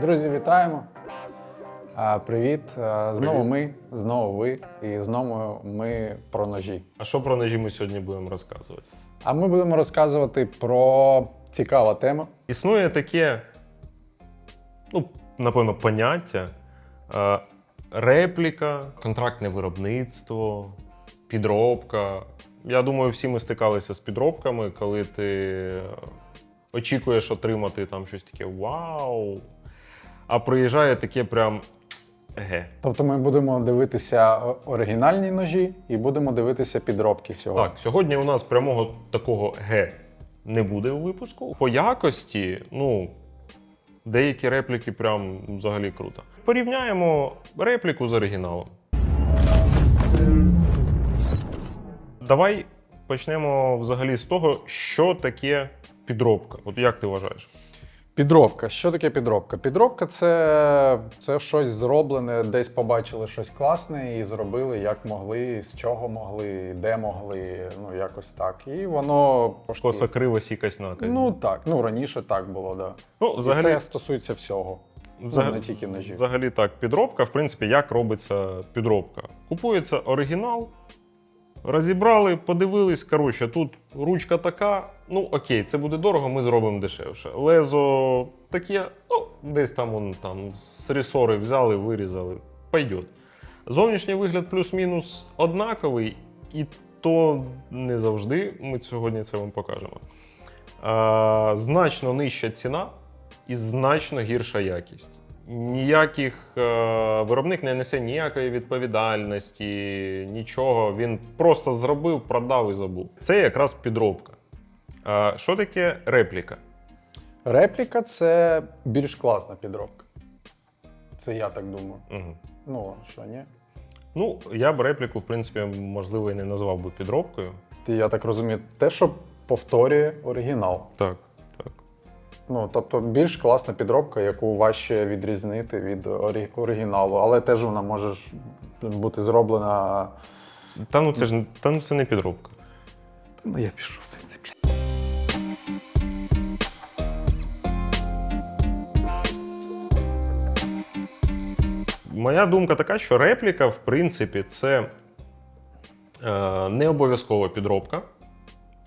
Друзі, вітаємо. А, Привіт. А, Знову ми, знову ви, і знову ми про ножі. А що про ножі ми сьогодні будемо розказувати? А ми будемо розказувати про цікава тема. Існує таке, ну, напевно, поняття е, репліка, контрактне виробництво, підробка. Я думаю, всі ми стикалися з підробками, коли ти очікуєш отримати там щось таке вау. А приїжджає таке прям ге. Тобто ми будемо дивитися оригінальні ножі і будемо дивитися підробки сьогодні. Так, сьогодні у нас прямого такого Г не буде у випуску. По якості, ну, деякі репліки прям взагалі круто. Порівняємо репліку з оригіналом. Давай почнемо взагалі з того, що таке підробка. От як ти вважаєш? Підробка. Що таке підробка? Підробка це, це щось зроблене, десь побачили щось класне і зробили як могли, з чого могли, де могли, ну якось так. І воно Коса кривость якась наказ. Ну так, ну раніше так було, да. ну, Взагалі... Це стосується всього. Взагалі, не тільки ножів. Взагалі так, підробка, в принципі, як робиться підробка? Купується оригінал, розібрали, подивились. Коротше, тут ручка така. Ну окей, це буде дорого, ми зробимо дешевше. Лезо таке, ну, десь там он, там з ресори взяли, вирізали. Пойдет. Зовнішній вигляд плюс-мінус однаковий, і то не завжди. Ми сьогодні це вам покажемо. А, значно нижча ціна і значно гірша якість. Ніяких е, виробник не несе ніякої відповідальності, нічого. Він просто зробив, продав і забув. Це якраз підробка. А, що таке репліка? Репліка це більш класна підробка. Це я так думаю. Угу. Ну, що ні? Ну, я б репліку, в принципі, можливо, і не назвав би підробкою. Ти, я так розумію, те, що повторює оригінал. Так. Ну, тобто більш класна підробка, яку важче відрізнити від орі- оригіналу, але теж вона може ж бути зроблена. Та ну це ж та ну це не підробка. Ну, я пішов це, блядь. Моя думка така, що репліка, в принципі, це е, не обов'язкова підробка.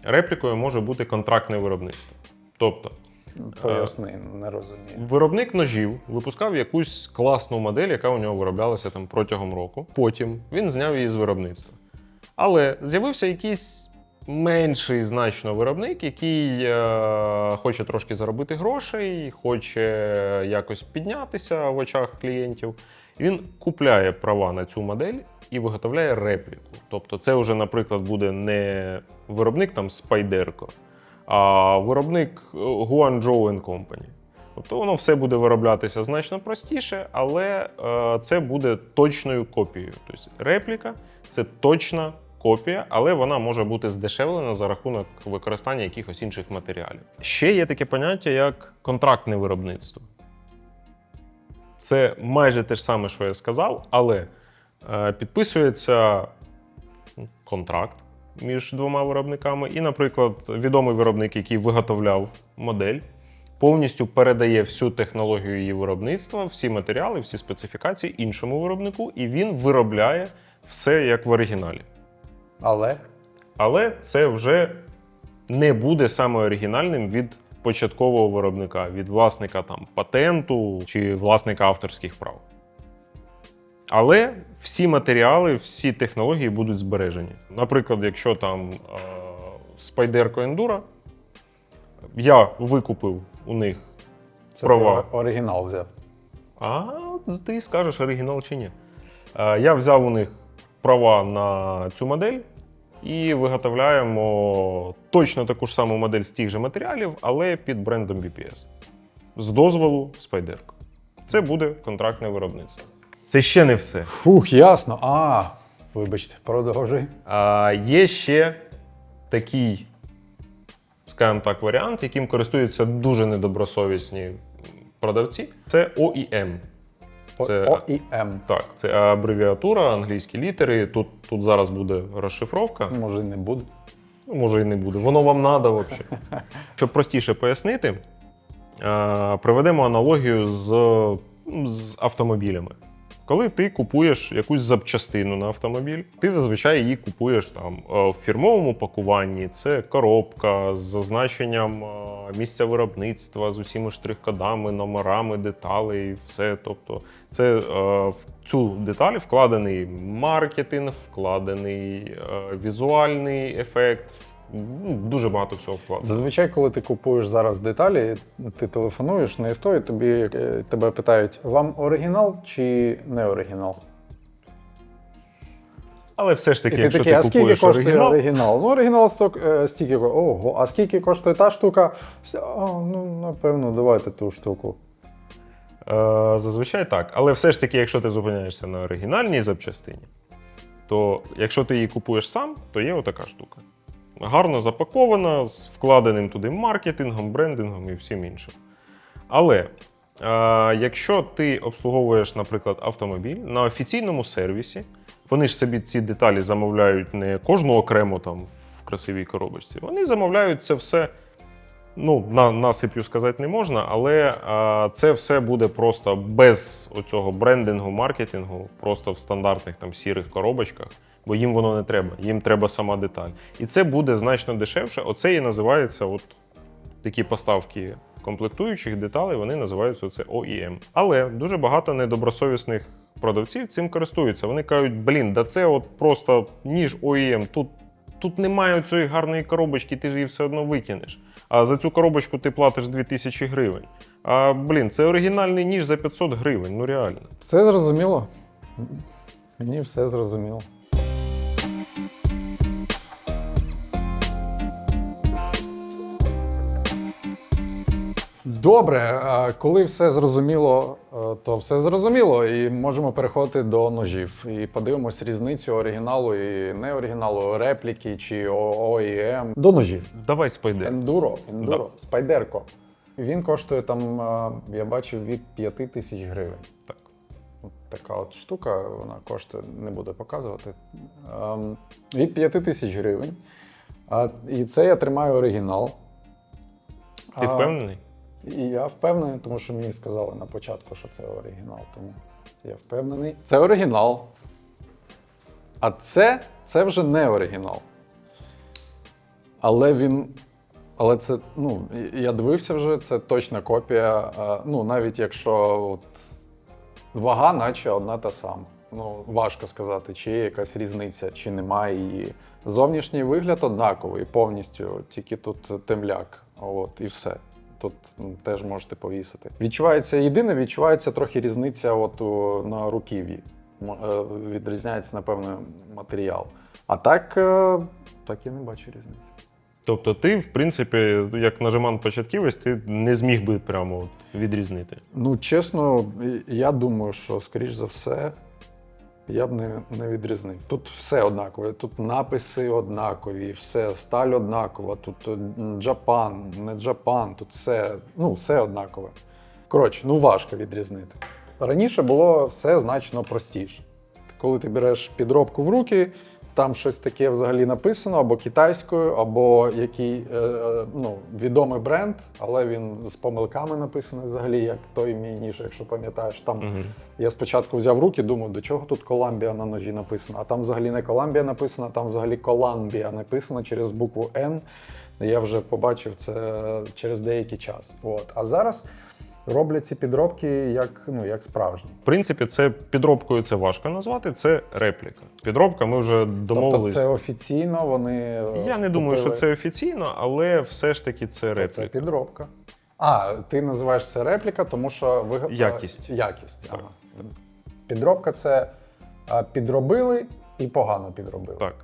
Реплікою може бути контрактне виробництво. Тобто, Поясни, не розумію. виробник ножів випускав якусь класну модель, яка у нього вироблялася там протягом року. Потім він зняв її з виробництва. Але з'явився якийсь менший значно виробник, який е, хоче трошки заробити грошей, хоче якось піднятися в очах клієнтів. Він купляє права на цю модель і виготовляє репліку. Тобто, це вже, наприклад, буде не виробник там Спайдерко, а виробник е, Guangzhou Company. Тобто воно все буде вироблятися значно простіше, але е, це буде точною копією. Тобто репліка це точна копія, але вона може бути здешевлена за рахунок використання якихось інших матеріалів. Ще є таке поняття, як контрактне виробництво. Це майже те ж саме, що я сказав, але е, підписується контракт між двома виробниками. І, наприклад, відомий виробник, який виготовляв модель, повністю передає всю технологію її виробництва, всі матеріали, всі специфікації іншому виробнику, і він виробляє все як в оригіналі. Але Але це вже не буде саме оригінальним від початкового виробника, від власника там патенту чи власника авторських прав. Але всі матеріали, всі технології будуть збережені. Наприклад, якщо там е, Spyderco Enduro, я викупив у них це Права. ти оригінал взяв. а ти скажеш, оригінал чи ні. Е, Я взяв у них права на цю модель і виготовляємо точно таку ж саму модель з тих же матеріалів, але під брендом BPS. З дозволу Spyderco. Це буде контрактне виробництво. Це ще не все. Фух, ясно. А, вибачте, продовжуй. А, є ще такий, скажімо так, варіант, яким користуються дуже недобросовісні продавці. Це OEM. Це- ОІМ. Так, це абревіатура, англійські літери. Тут, тут зараз буде розшифровка. Може, і не буде. Ну, може і не буде. Воно вам треба взагалі. Щоб простіше пояснити, Приведемо аналогію з, з автомобілями. Коли ти купуєш якусь запчастину на автомобіль, ти зазвичай її купуєш там е, в фірмовому пакуванні. Це коробка з зазначенням е, місця виробництва з усіма штрих-кодами, номерами, деталей, все. Тобто, це е, в цю деталь вкладений маркетинг, вкладений візуальний ефект. Ну, дуже багато всього вкладено. Зазвичай, коли ти купуєш зараз деталі, ти телефонуєш на історію, тобі е, тебе питають: вам оригінал чи не оригінал? Але все ж таки, ти якщо такий, ти а скільки купуєш коштує оригінал? оригінал, Ну, оригінал сток е, стільки. Ого, а скільки коштує та штука? А, ну, напевно, давайте ту штуку. Е, Зазвичай так. Але все ж таки, якщо ти зупиняєшся на оригінальній запчастині, то якщо ти її купуєш сам, то є отака штука. Гарно запакована, з вкладеним туди маркетингом, брендингом і всім іншим. Але е, якщо ти обслуговуєш, наприклад, автомобіль на офіційному сервісі, вони ж собі ці деталі замовляють не кожну окремо там в красивій коробочці. Вони замовляють це все ну, на, насип'ю сказати не можна, але а, це все буде просто без оцього брендингу, маркетингу, просто в стандартних там сірих коробочках, бо їм воно не треба, їм треба сама деталь. І це буде значно дешевше. Оце і називається от такі поставки комплектуючих деталей, вони називаються оце OEM. Але дуже багато недобросовісних продавців цим користуються. Вони кажуть, блін, да це от просто ніж OEM, тут. Тут немає цієї гарної коробочки, ти ж її все одно викинеш. А за цю коробочку ти платиш 2000 гривень. А блін, це оригінальний ніж за 500 гривень, ну реально. Все зрозуміло? Мені все зрозуміло. Добре, коли все зрозуміло, е, то все зрозуміло, і можемо переходити до ножів. І подивимось різницю оригіналу і не оригіналу, репліки чи OEM. До ножів. Давай спойде. Ендуро, ендуро, спайдерко. Він коштує там, е, я бачив, від 5 тисяч гривень. Так. От така от штука, вона коштує, не буде показувати. Ем, від 5 тисяч гривень. І це я тримаю оригінал. Ти впевнений? І я впевнений, тому що мені сказали на початку, що це оригінал. Тому я впевнений. Це оригінал. А це, це вже не оригінал. Але він. Але це, ну, я дивився вже, це точна копія. Ну, навіть якщо от, вага, наче одна та сама. Ну, важко сказати, чи є якась різниця, чи немає її. Зовнішній вигляд однаковий повністю, тільки тут темляк. От, і все. Тут теж можете повісити. Відчувається єдине, відчувається трохи різниця от у, на руків'ї. Е, Відрізняється, напевно, матеріал. А так, е, так я не бачу різниці. Тобто ти, в принципі, як нажиман початківець, ти не зміг би прямо от відрізнити. Ну, чесно, я думаю, що, скоріш за все, я б не, не відрізнив. Тут все однакове, тут написи однакові, все, сталь однакова, тут е, Джапан, не Джапан, тут все, ну, все однакове. Коротше, ну важко відрізнити. Раніше було все значно простіше. Коли ти береш підробку в руки, там щось таке взагалі написано або китайською, або який е, е, ну, відомий бренд, але він з помилками написаний взагалі, як той мій ніж, якщо пам'ятаєш. Там Угу. я спочатку взяв руки, думаю, до чого тут Коламбія на ножі написано. А там взагалі не Коламбія написано, там взагалі Коламбія написано через букву Н. Я вже побачив це через деякий час. От. А зараз роблять ці підробки як, ну, як справжні. В принципі, це підробкою це важко назвати, це репліка. Підробка, ми вже Тобто це офіційно вони. Я не думаю, що це офіційно, але все ж таки це репліка. Це підробка. А, ти називаєш це репліка, тому що ви Якість. Якість. Так. Підробка це підробили і погано підробили. Так.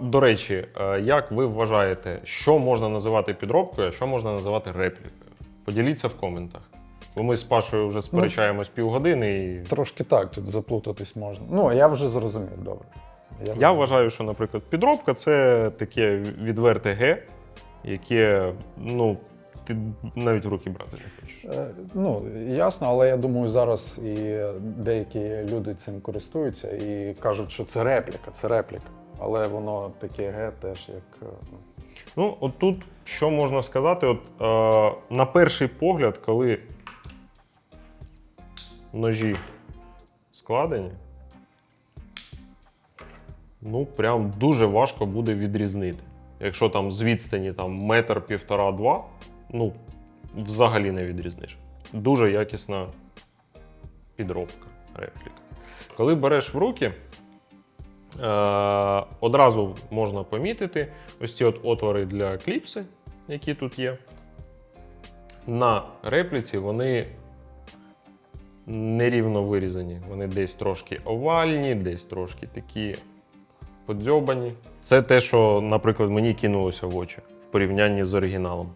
До речі, як ви вважаєте, що можна називати підробкою, а що можна називати реплікою? Поділіться в коментах. Бо ми з Пашою вже сперечаємось півгодини, і Трошки так, тут заплутатись можна. Ну, я вже зрозумів, добре. вже я вважаю, що, наприклад, підробка це таке відверте Г, яке, ну, ти навіть в руки брати не хочеш. Е, Ну, ясно, але я думаю, зараз і деякі люди цим користуються і кажуть, що це репліка, це репліка. Але воно таке ге теж як. Ну. От тут що можна сказати, от, е, на перший погляд, коли ножі складені, ну, прям дуже важко буде відрізнити. Якщо там з відстані там, метр, півтора-два, ну, взагалі не відрізниш. Дуже якісна підробка, репліка. Коли береш в руки, одразу можна помітити ось ці от отвори для кліпси, які тут є. На репліці вони нерівно вирізані. Вони десь трошки овальні, десь трошки такі подзьобані. Це те, що, наприклад, мені кинулося в очі в порівнянні з оригіналом.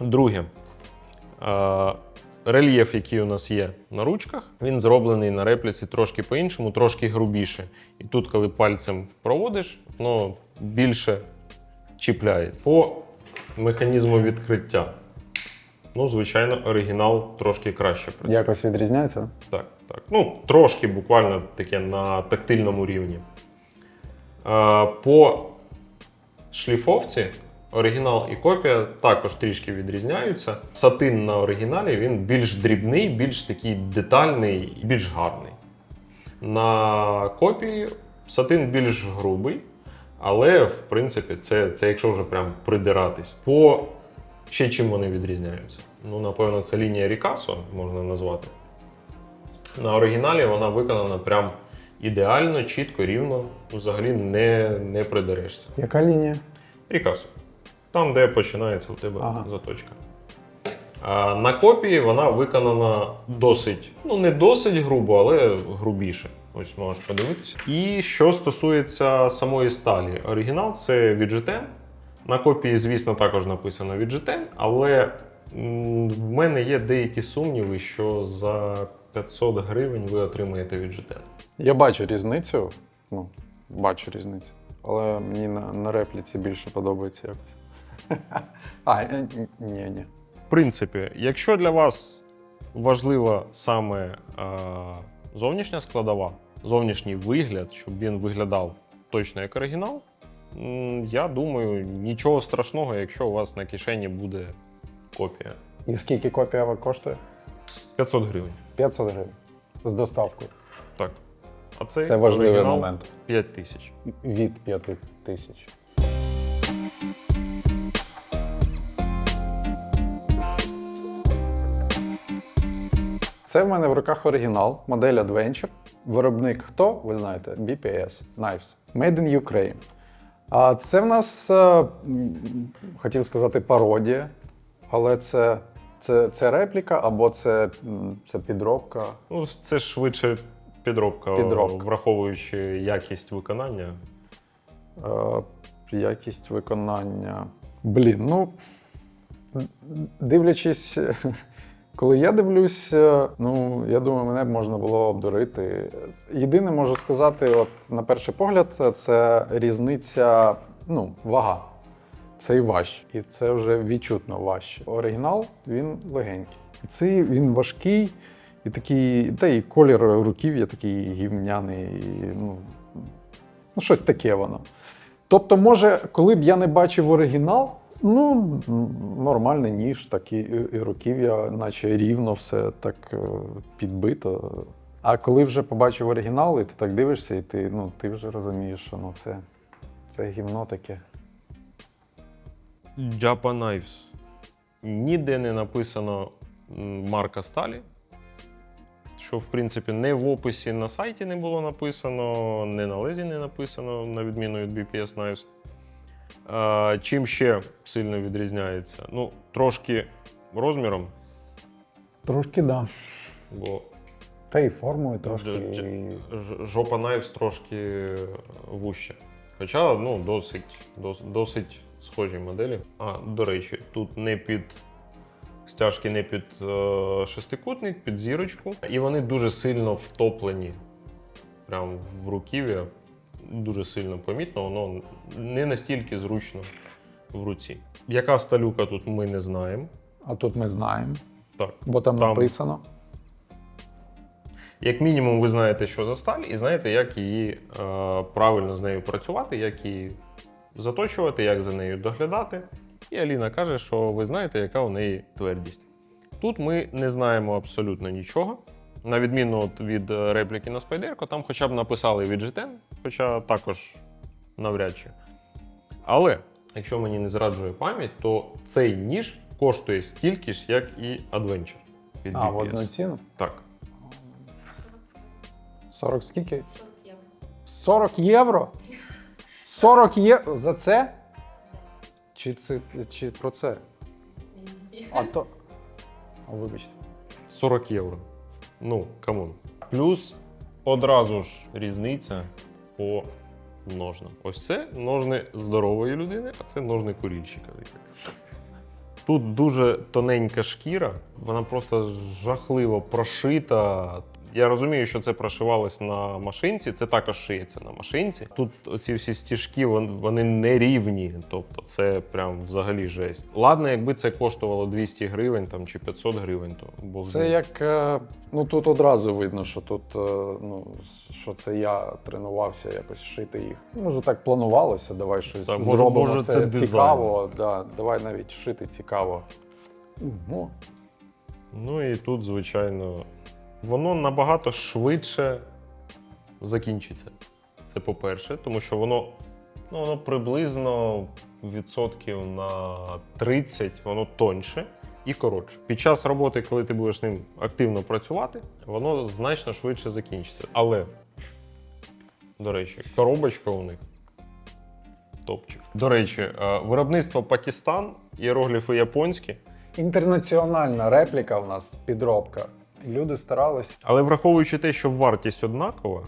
Друге. Рельєф, який у нас є на ручках, він зроблений на репліці трошки по-іншому, трошки грубіше. І тут, коли пальцем проводиш, воно більше чіпляється. По механізму відкриття. Ну, звичайно, оригінал трошки краще працює. Якось відрізняється? Так, так. Ну, трошки буквально таке на тактильному рівні. По шліфовці оригінал і копія також трішки відрізняються. Сатин на оригіналі він більш дрібний, більш такий детальний, більш гарний. На копії сатин більш грубий, але в принципі це, це якщо вже прям придиратись. По ще чим вони відрізняються? Ну, напевно, це лінія Рікасо можна назвати. На оригіналі вона виконана прям ідеально, чітко, рівно. Взагалі не, не придерешся. Яка лінія? Рікасо. Там, де починається у тебе Ага. заточка. А на копії вона виконана досить, ну не досить грубо, але грубіше. Ось можеш подивитися. І що стосується самої сталі, оригінал це Віджетен. На копії, звісно, також написано Віджетен, але в мене є деякі сумніви, що за 500 гривень ви отримаєте Віджетен. Я бачу різницю. Ну, бачу різницю. Але мені на, на репліці більше подобається якось. А, е, ні, ні. В принципі, якщо для вас важлива саме е, зовнішня складова, зовнішній вигляд, щоб він виглядав точно як оригінал, я думаю, нічого страшного, якщо у вас на кишені буде копія. І скільки копія коштує? 500 гривень. 500 гривень. З доставкою. Так. А це, Це важливий оригінал момент. 5 тисяч. Від 5 тисяч. Це в мене в руках оригінал, модель Adventure. Виробник хто? Ви знаєте, BPS Knives. Made in Ukraine. А це в нас, е, хотів сказати, пародія, але це, це, це репліка або це, це підробка. Ну, це швидше підробка, Підробка. враховуючи якість виконання. Е, якість виконання. Блін, ну дивлячись, коли я дивлюсь, е, ну я думаю, мене б можна було обдурити. Єдине можу сказати, от на перший погляд, це різниця, ну, вага. Це і важче, і це вже відчутно важче. Оригінал він легенький. Цей він важкий, і такий, та й колір руків'я такий гівняний. і, Ну, ну, щось таке воно. Тобто, може, коли б я не бачив оригінал, ну, нормальний ніж, так і, і і руків'я, наче рівно все так е, підбито. А коли вже побачив оригінал, і ти так дивишся, і ти, ну, ти вже розумієш, що ну, це, це гівно таке. Japa Knives. Ніде не написано марка сталі. Що, в принципі, не в описі на сайті не було написано, не на лезі не написано, на відміну від BPS Knives. Чим ще сильно відрізняється? Ну, трошки розміром, Трошки да. бо Та й формою трошки. Дж- ж- жопа Knives трошки вужча. Хоча ну, досить, дос, досить схожі моделі. А, до речі, тут не під стяжки, не під е, шестикутник, під зірочку. І вони дуже сильно втоплені. Прям в руків'я. Дуже сильно помітно, воно не настільки зручно в руці. Яка сталюка тут ми не знаємо. А тут ми знаємо, Так, бо там, Там. написано. Як мінімум, ви знаєте, що за сталь, і знаєте, як її е, правильно з нею працювати, як її заточувати, як за нею доглядати. І Аліна каже, що ви знаєте, яка у неї твердість. Тут ми не знаємо абсолютно нічого. На відміну від е, репліки на Спайдерко, там хоча б написали від GTN, хоча також навряд чи. Але, якщо мені не зраджує пам'ять, то цей ніж коштує стільки ж, як і Adventure від А, в одну ціну? Так. 40 скільки? 40 євро? 40 євро за це? Чи, це, чи про це? А то. О, вибачте. 40 євро. Ну, камон. Плюс одразу ж різниця по ножнам. Ось це ножни здорової людини, а це ножни курільщика. Тут дуже тоненька шкіра, вона просто жахливо прошита. Я розумію, що це прошивалось на машинці, це також шиється на машинці. Тут оці всі стіжки вони не рівні, тобто це прям взагалі жесть. Ладно, якби це коштувало 200 гривень там, чи 500 гривень, то з Це як. е, Ну тут одразу видно, що тут е, ну, що це я тренувався якось шити їх. Може, так планувалося, давай щось Та, може- зробимо. може, це, це цікаво. Да, давай навіть шити цікаво. Ну, Ну і тут, звичайно, воно набагато швидше закінчиться. Це по-перше, тому що воно, ну, воно приблизно відсотків на 30, воно тоньше і коротше. Під час роботи, коли ти будеш ним активно працювати, воно значно швидше закінчиться. Але, до речі, коробочка у них. Топчик. До речі, е, виробництво Пакистан, іерогліфи японські. інтернаціональна репліка в нас підробка. Люди старались. Але враховуючи те, що вартість однакова,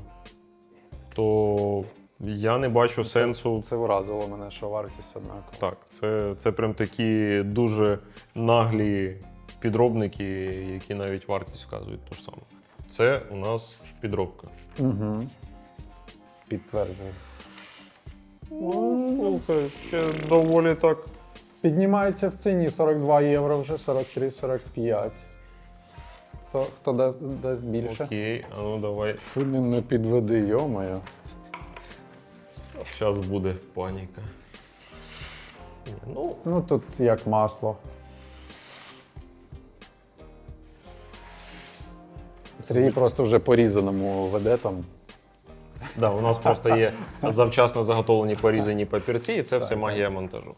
то я не бачу сенсу. Це вразило мене, що вартість однакова. Так, це, це прям такі дуже наглі підробники, які навіть вартість вказують ту ж саму. Це у нас підробка. Угу. Підтверджую. Ну, слухай, ще доволі так. Піднімається в ціні 42 євро, вже 43-45. Хто, хто дасть, дасть більше? Окей, а ну давай. Ти не, не підведи, йомаю. Зараз буде паніка. Ну, Ну тут як масло. Сергій просто вже по-різаному веде там. да, у нас просто є завчасно заготовлені порізані папірці, і це все магія монтажу.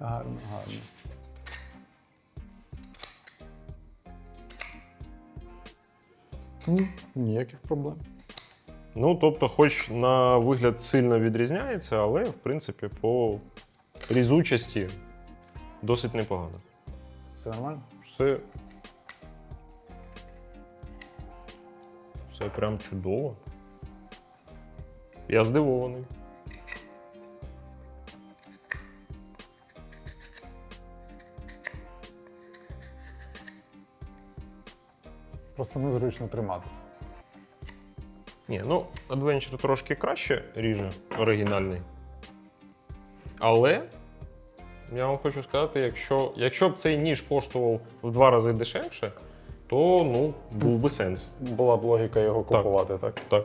Гарно, гарно. Ну, ніяких проблем. Ну, тобто, хоч на вигляд сильно відрізняється, але в принципі по різучості досить непогано. Все нормально? Все. Все прям чудово. Я здивований. Просто незручно тримати. Ні, ну, Adventure трошки краще ріже оригінальний. Але я вам хочу сказати, якщо, якщо б цей ніж коштував в два рази дешевше, то ну, був би сенс. Була б логіка його купувати, так? Так.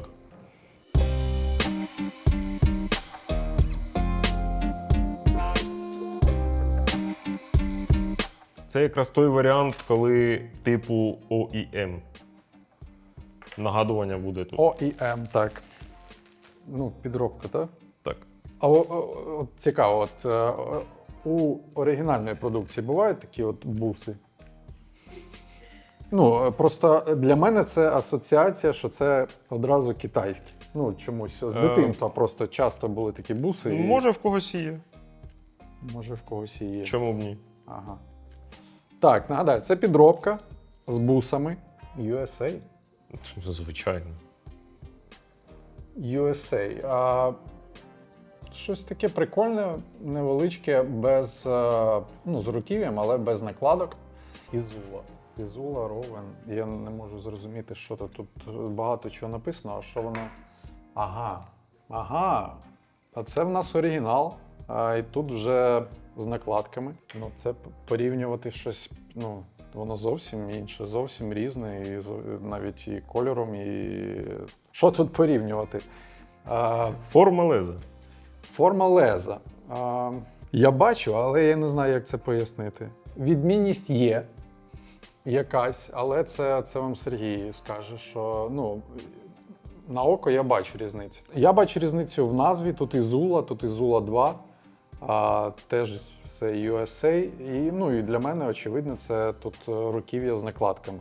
Це якраз той варіант, коли типу OEM. Нагадування буде тут. OEM, так. Ну, підробка, так? Так. А о, о, цікаво, от е, у оригінальної продукції бувають такі от буси. Ну, е, просто для мене це асоціація, що це одразу китайські. Ну, чомусь з Е. дитинства просто часто були такі буси. і Може, в когось і є. може в когось і є. Чому б ні? Ага. Так, нагадаю, це підробка з бусами USA. Звичайно. USA. А, щось таке прикольне, невеличке, без, е, ну, з руків'ям, але без накладок. Ізула. Ізула, Ровен. Я не можу зрозуміти, що тут. Тут багато чого написано, а що воно. Ага. Ага. А це в нас оригінал. А, і тут вже з накладками. Ну, це порівнювати щось. Ну, воно зовсім інше, зовсім різне, і навіть і кольором, і. Що тут порівнювати? А, Форма леза. Форма леза. А, я бачу, але я не знаю, як це пояснити. Відмінність є якась, але це, це вам Сергій скаже, що ну, на око я бачу різницю. Я бачу різницю в назві. Тут і Зула, тут і Зула 2, а, теж все USA. І, ну, і для мене, очевидно, це тут е, руків'я з накладками.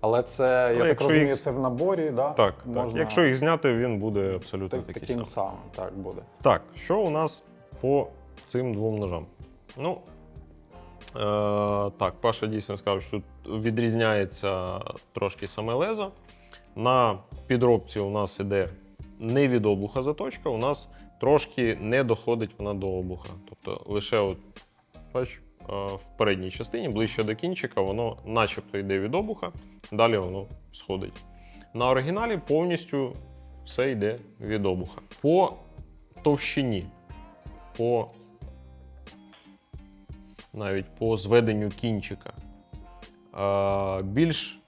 Але це, я так якщо розумію, їх- це в наборі, да? Так, Можна так. Якщо їх зняти, він буде абсолютно так, такий таким самий. самим так буде. Так, що у нас по цим двом ножам? Ну, е, так, Паша дійсно сказав, що тут відрізняється трошки саме лезо. На підробці у нас іде не від обуха заточка, у нас трошки не доходить вона до обуха. Тобто лише от, бач, е, в передній частині, ближче до кінчика, воно начебто йде від обуха, далі воно сходить. На оригіналі повністю все йде від обуха. По товщині, по навіть по зведенню кінчика. Е, більш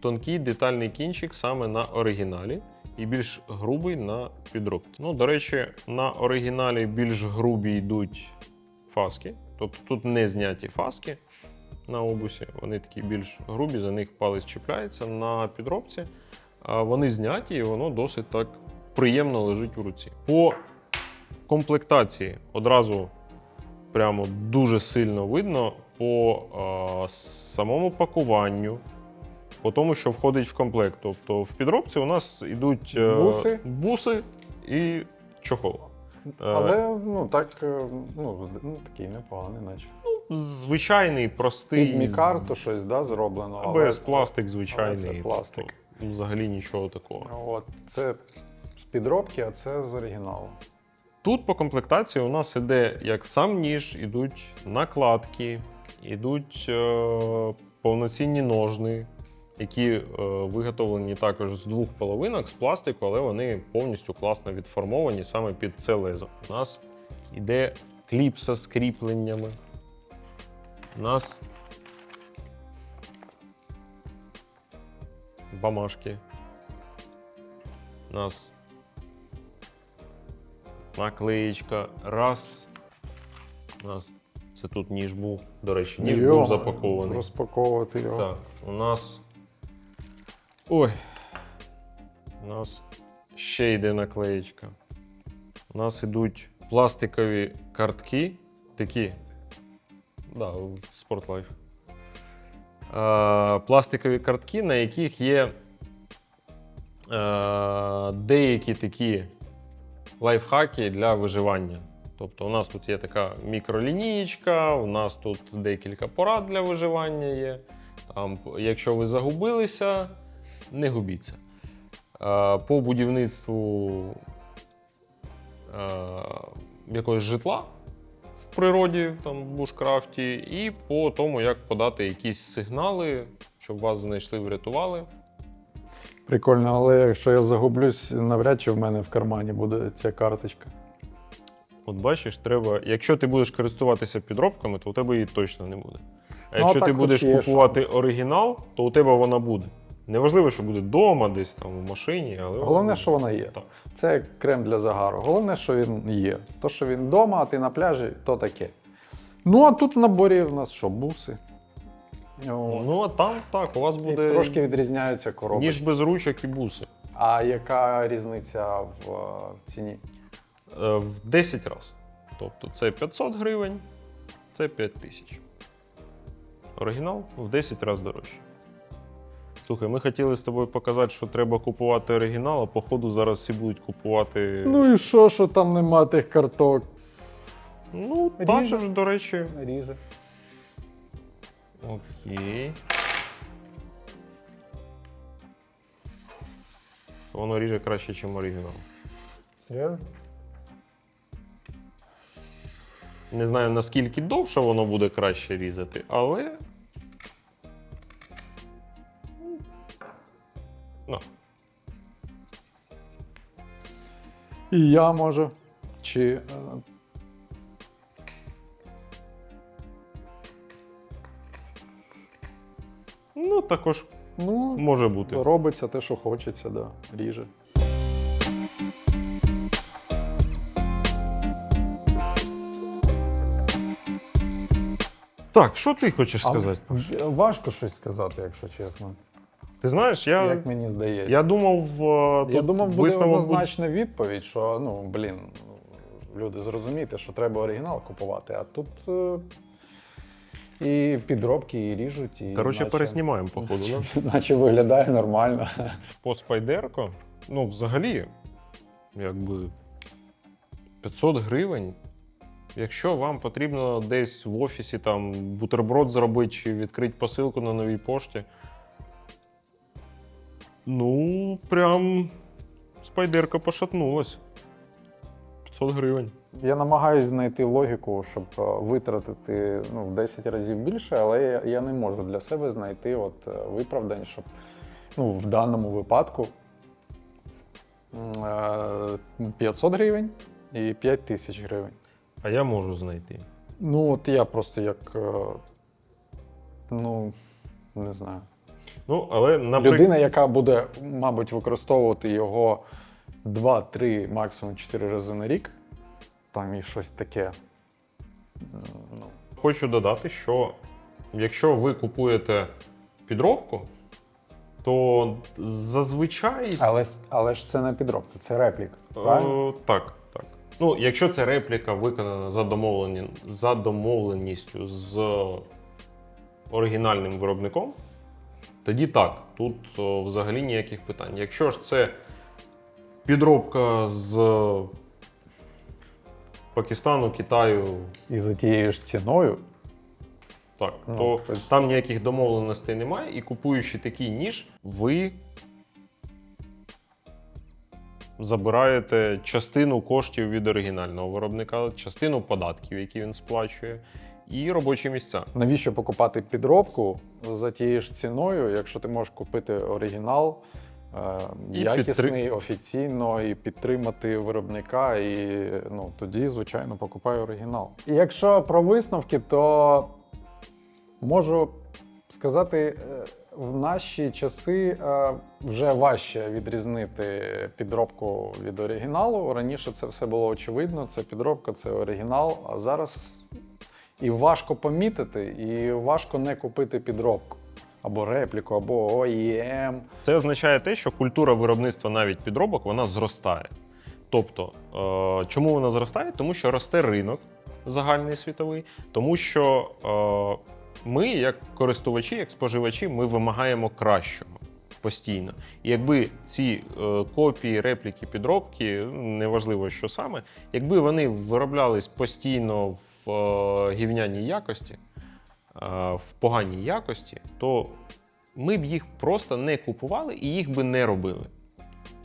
тонкий детальний кінчик саме на оригіналі і більш грубий на підробці. Ну, до речі, на оригіналі більш грубі йдуть фаски, тобто тут не зняті фаски на обусі, вони такі більш грубі, за них палець чіпляється. На підробці вони зняті, і воно досить так приємно лежить у руці. По комплектації одразу прямо дуже сильно видно по а, самому пакуванню, по тому, що входить в комплект. Тобто в підробці у нас йдуть е, Буси. буси і чохол. Е, Але ну так, е, ну, ну такий непоганий, наче. Звичайний, простий. Під мікар то щось да, зроблено. але- Без пластик звичайний. але це пластик. тобто взагалі нічого такого. От, це з підробки, а це з оригіналу. Тут по комплектації у нас іде як сам ніж, ідуть накладки, ідуть е, повноцінні ножни, які е, виготовлені також з двох половинок з пластику, але вони повністю класно відформовані саме під це лезо. У нас іде кліпса з кріпленнями. У нас бамашки. У нас наклеїчка. Раз. У нас це тут ніж був. До речі, ніж Йо, був запакований. Розпаковувати його. Так, у нас. Ой. У нас ще йде наклеїчка. У нас ідуть пластикові картки. Такі. Да. Е, пластикові картки, на яких є е, деякі такі лайфхаки для виживання. Тобто, у нас тут є така мікролінієчка, у нас тут декілька порад для виживання є. Там, якщо ви загубилися, не губіться. Е, По будівництву е, якогось житла в природі, там, в бушкрафті, і по тому, як подати якісь сигнали, щоб вас знайшли, врятували. Прикольно, але якщо я загублюсь, навряд чи в мене в кармані буде ця карточка. От бачиш, треба. Якщо ти будеш користуватися підробками, то у тебе її точно не буде. А Ну, якщо а ти будеш купувати шанс. оригінал, то у тебе вона буде. Неважливо, що буде вдома, десь там в машині, але. Головне, що вона є. Так. Це крем для загару. Головне, що він є. То, що він вдома, а ти на пляжі, то таке. Ну, а тут в наборі в нас що, буси. О, Ну, а там так, у вас і буде Трошки відрізняються коробки. ніж без ручок і буси. А яка різниця в е, ціні? Е, В 10 разів. Тобто це 500 гривень, це 5 тисяч. Оригінал в 10 разів дорожче. Слухай, ми хотіли з тобою показати, що треба купувати оригінал, а походу зараз всі будуть купувати. Ну і що, що там нема тих карток? ну ріже. також, до речі. Ріже. Окей. Воно ріже краще, ніж оригінал. Серйозно? Не знаю, наскільки довше воно буде краще різати, але. Ну. І я можу. Чи. Е, ну, також ну, може бути. Робиться те, що хочеться, да. ріже. Так, що ти хочеш сказати? Важко щось сказати, якщо чесно. Ти знаєш, я, Як мені здається. я думав, е, тут Я думав, буде висновок однозначна відповідь, що ну блін, люди зрозумієте, що треба оригінал купувати, а тут е, і підробки, і ріжуть, і Коротше, наче, переснімаємо, походу. Да? наче виглядає нормально. По спайдерко, ну, взагалі, якби 500 гривень. Якщо вам потрібно десь в офісі там бутерброд зробити чи відкрити посилку на новій пошті. Ну, прям спайдерка пошатнулась. 500 гривень. Я намагаюся знайти логіку, щоб е, витратити ну, в 10 разів більше, але я, я не можу для себе знайти от, е, виправдань, щоб ну, в даному випадку е, 500 гривень і 5 тисяч гривень. А я можу знайти. Ну, от я просто як. е, Ну, не знаю. Ну, але наприклад. Людина, яка буде, мабуть, використовувати його 2-3, максимум 4 рази на рік, там і щось таке. Ну, Хочу додати, що якщо ви купуєте підробку, то зазвичай але, але ж це не підробка, це репліка. Правильно? Е, так, так. Ну, якщо це репліка виконана за, домовлені, за домовленістю з оригінальним виробником, тоді так, тут взагалі ніяких питань. Якщо ж це підробка з Пакистану, Китаю, І за тією ж ціною. так, Ну, то тобто- там ніяких домовленостей немає, і купуючи такий ніж, ви забираєте частину коштів від оригінального виробника, частину податків, які він сплачує, і робочі місця. Навіщо покупати підробку за тією ж ціною, якщо ти можеш купити оригінал е, І якісний, офіційно, і підтримати виробника, і ну, тоді, звичайно, покупай оригінал. І якщо про висновки, то можу сказати, е, в наші часи е, вже важче відрізнити підробку від оригіналу. Раніше це все було очевидно: це підробка, це оригінал. А зараз і важко помітити, і важко не купити підробку. Або репліку, або ем. OEM. Це означає те, що культура виробництва навіть підробок вона зростає. Тобто, е, чому вона зростає? Тому що росте ринок загальний світовий, тому що е, ми, як користувачі, як споживачі, ми вимагаємо кращого постійно. І якби ці е, копії, репліки, підробки, ну, неважливо що саме, якби вони вироблялись постійно в е, гівняній якості, е, в поганій якості, то ми б їх просто не купували і їх би не робили.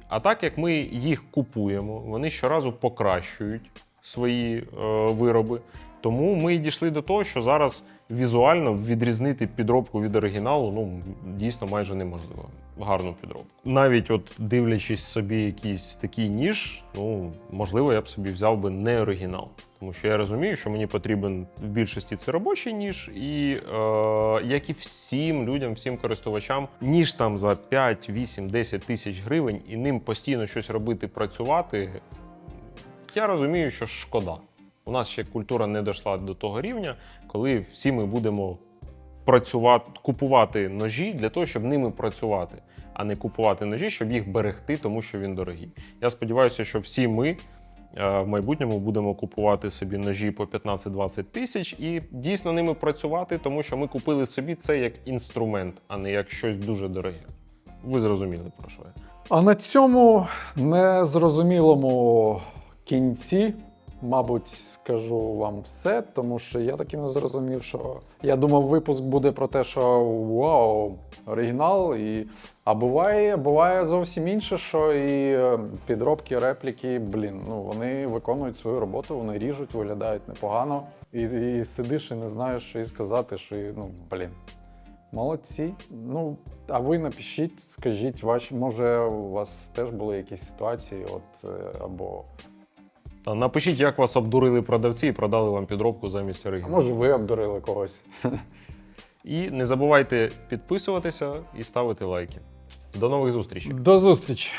А так як ми їх купуємо, вони щоразу покращують свої вироби. Тому ми і дійшли до того, що зараз візуально відрізнити підробку від оригіналу ну, дійсно майже неможливо. Гарну підробку. Навіть от дивлячись собі якийсь такий ніж, ну можливо, я б собі взяв би не оригінал. Тому що я розумію, що мені потрібен в більшості це робочий ніж, і е, як і всім людям, всім користувачам, ніж там за 5, 8, 10 тисяч гривень і ним постійно щось робити, працювати. Я розумію, що шкода. У нас ще культура не дійшла до того рівня, коли всі ми будемо працювати, купувати ножі для того, щоб ними працювати, а не купувати ножі, щоб їх берегти, тому що він дорогий. Я сподіваюся, що всі ми е, в майбутньому будемо купувати собі ножі по 15-20 тисяч і дійсно ними працювати, тому що ми купили собі це як інструмент, а не як щось дуже дороге. Ви зрозуміли про що я. А на цьому незрозумілому кінці, мабуть, скажу вам все, тому що я таки не зрозумів, що я думав, випуск буде про те, що вау, оригінал. І... А буває, буває зовсім інше, що і е, підробки, репліки, блін, ну вони виконують свою роботу, вони ріжуть, виглядають непогано. І, і сидиш і не знаєш, що і сказати, що і, ну блін. Молодці. Ну, а ви напишіть, скажіть, ваші, може, у вас теж були якісь ситуації, от е, або Та Напишіть, як вас обдурили продавці і продали вам підробку замість а оригіналу. може ви обдурили когось. І не забувайте підписуватися і ставити лайки. До нових зустрічей! До зустрічі!